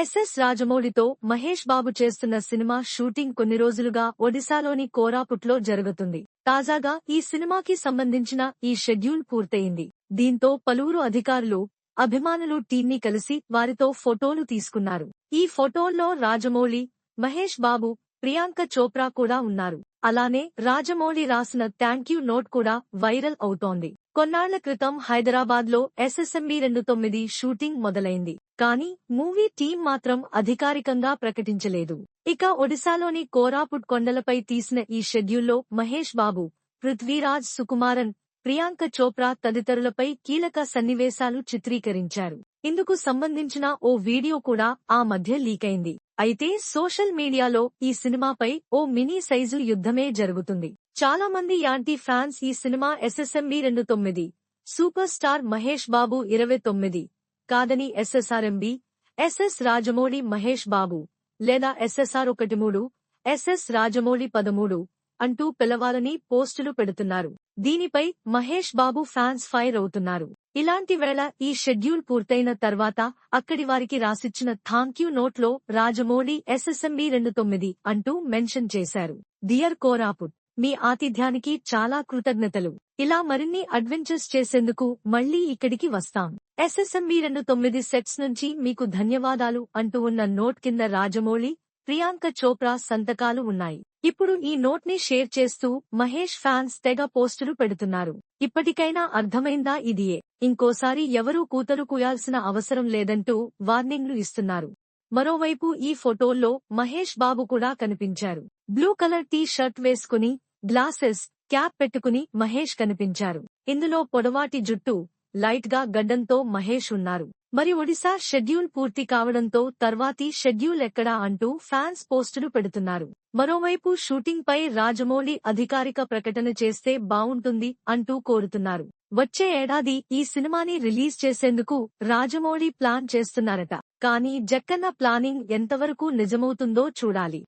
SS రాజమౌళితో Mahesh Babu చేస్తున్న cinema shooting కొన్ని రోజులుగా ఒడిశాలోని కోరాపుట్లో జరుగుతుంది. తాజాగా ఈ సినిమాకి సంబంధించిన ఈ షెడ్యూల్ పూర్తయింది. దీంతో పలువురు అధికారులు అభిమానులు టీమ్ని కలిసి వారితో ఫోటోలు తీసుకున్నారు. ఈ ఫోటోల్లో రాజమౌళి మహేష్ బాబు ప్రియాంక చోప్రా కూడా ఉన్నారు. అలానే రాజమౌళి రాసిన థ్యాంక్ యూ నోట్ కూడా వైరల్ అవుతోంది. కొన్నాళ్ళ క్రితం హైదరాబాద్లో ఎస్ఎస్ఎంబి రెండు తొమ్మిది షూటింగ్ మొదలైంది. కానీ మూవీ టీం మాత్రం అధికారికంగా ప్రకటించలేదు. ఇక ఒడిశాలోని కోరాపుట్ కొండలపై తీసిన ఈ షెడ్యూల్లో మహేష్ బాబు పృథ్వీరాజ్ సుకుమారన్ ప్రియాంక చోప్రా తదితరులపై కీలక సన్నివేశాలు చిత్రీకరించారు. ఇందుకు సంబంధించిన ఓ వీడియో కూడా ఆ మధ్య లీకైంది. అయితే సోషల్ మీడియాలో ఈ సినిమాపై ఓ మినీ సైజు యుద్ధమే జరుగుతుంది. చాలా మంది యాంటీ ఫ్యాన్స్ ఈ సినిమా ఎస్ఎస్ఎంబి రెండు తొమ్మిది సూపర్ స్టార్ మహేష్ బాబు ఇరవై తొమ్మిది కాదని ఎస్ఎస్ఆర్ఎంబి ఎస్ఎస్ రాజమౌళి మహేష్ బాబు లేదా ఎస్ఎస్ఆర్ ఒకటి మూడు ఎస్ఎస్ రాజమౌళి పదమూడు అంటూ పిలవాలని పోస్టులు పెడుతున్నారు. దీనిపై మహేష్ బాబు ఫ్యాన్స్ ఫైర్ అవుతున్నారు. ఇలాంటి వేళ ఈ షెడ్యూల్ పూర్తయిన తర్వాత అక్కడి వారికి రాసిచ్చిన థాంక్ యూ నోట్లో రాజమౌళి ఎస్ఎస్ఎంబి రెండు తొమ్మిది అంటూ మెన్షన్ చేశారు. డియర్ కోరాపుట్. మీ ఆతిథ్యానికి చాలా కృతజ్ఞతలు. ఇలా మరిన్ని అడ్వెంచర్స్ చేసేందుకు మళ్ళీ ఇక్కడికి వస్తాం. ఎస్ఎస్ఎంఈ రెండు తొమ్మిది సెట్స్ నుంచి మీకు ధన్యవాదాలు అంటూ ఉన్న నోట్ కింద రాజమౌళి ప్రియాంక చోప్రా సంతకాలు ఉన్నాయి. ఇప్పుడు ఈ నోట్ని షేర్ చేస్తూ మహేష్ ఫ్యాన్స్ తెగ పోస్టులు పెడుతున్నారు. ఇప్పటికైనా అర్థమైందా ఇదియే? ఇంకోసారి ఎవరూ కూతరు కూయాల్సిన అవసరం లేదంటూ వార్నింగ్లు ఇస్తున్నారు. మరోవైపు ఈ ఫోటోల్లో మహేష్ బాబు కూడా కనిపించారు. బ్లూ కలర్ టీ షర్ట్ వేసుకుని గ్లాసెస్ క్యాప్ పెట్టుకుని మహేష్ కనిపించారు. ఇందులో పొడవాటి జుట్టు లైట్గా గడ్డంతో మహేష్ ఉన్నారు. మరి ఒడిశా షెడ్యూల్ పూర్తి కావడంతో తర్వాతి షెడ్యూల్ ఎక్కడా అంటూ ఫ్యాన్స్ పోస్టులు పెడుతున్నారు. మరోవైపు షూటింగ్ పై రాజమౌళి అధికారిక ప్రకటన చేస్తే బావుంటుంది అంటూ కోరుతున్నారు. వచ్చే ఏడాది ఈ సినిమాని రిలీజ్ చేసేందుకు రాజమౌళి ప్లాన్ చేస్తున్నారట. కానీ జక్కన్న ప్లానింగ్ ఎంతవరకు నిజమవుతుందో చూడాలి.